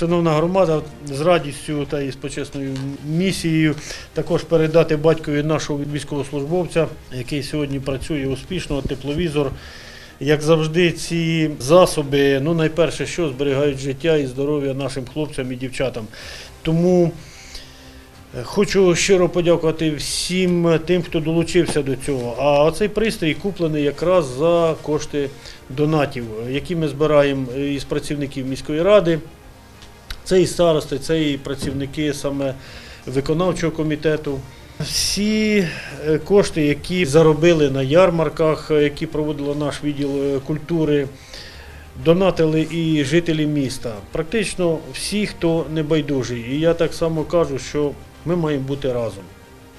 Шановна громада, з радістю та і з почесною місією також передати батькові нашого військовослужбовця, який сьогодні працює успішно, тепловізор. Як завжди, ці засоби, ну найперше, що зберігають життя і здоров'я нашим хлопцям і дівчатам. Тому е, хочу щиро подякувати всім тим, хто долучився до цього. А оцей пристрій куплений якраз за кошти донатів, які ми збираємо із працівників міської ради. Це і старости, це і працівники саме виконавчого комітету. Всі е, кошти, які заробили на ярмарках, е, які проводило наш відділ е, культури, донатили і жителі міста. Практично всі, хто не байдужий. І я так само кажу, що ми маємо бути разом.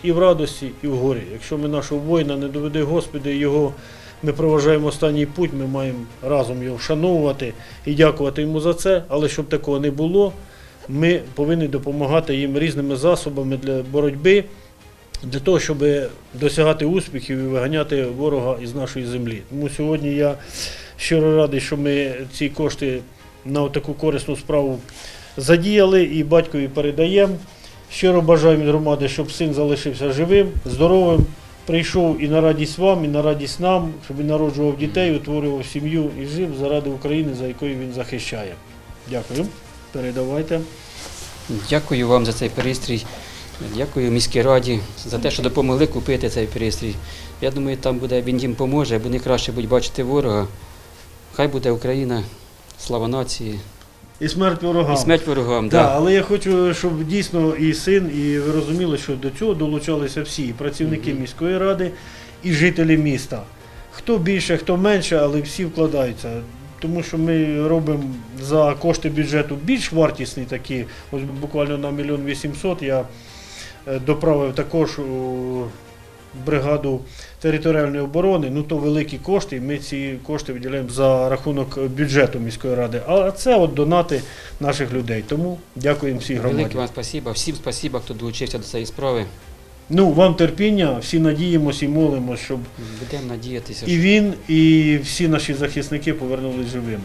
І в радості, і в горі. Якщо ми нашого воїна не доведе Господи, його ми проважаємо останній путь, ми маємо разом його вшановувати і дякувати йому за це. Але щоб такого не було, ми повинні допомагати їм різними засобами для боротьби, для того, щоб досягати успіхів і виганяти ворога із нашої землі. Тому сьогодні я щиро радий, що ми ці кошти на таку корисну справу задіяли і батькові передаємо. Щиро бажаю громади, щоб син залишився живим, здоровим, прийшов і на радість вам, і на радість нам, щоб він народжував дітей, утворював сім'ю і жив заради України, за якою він захищає. Дякую. Передавайте. Дякую вам за цей пристрій. Дякую міській раді за те, що допомогли купити цей пристрій. Я думаю, там буде він їм поможе, бо не краще будуть бачити ворога. Хай буде Україна, слава нації І смерть ворогам. і смерть ворогам. Да, Да. але я хочу, щоб дійсно і син, і ви розуміли, що до цього долучалися всі і працівники міської ради, і жителі міста. Хто більше, хто менше, але всі вкладаються. Тому що ми робимо за кошти бюджету більш вартісні такі. Ось буквально на мільйон вісімсот я е, доправив також бригаду територіальної оборони. Ну то великі кошти. і Ми ці кошти виділяємо за рахунок бюджету міської ради. А це от донати наших людей. Тому дякуємо всій громаді. Велике вам спасіба. Всім спасіба, хто долучився до цієї справи. Ну, вам терпіння, всі надіємося і молимося, щоб Будемо надіятися. і він, і всі наші захисники повернулись живими.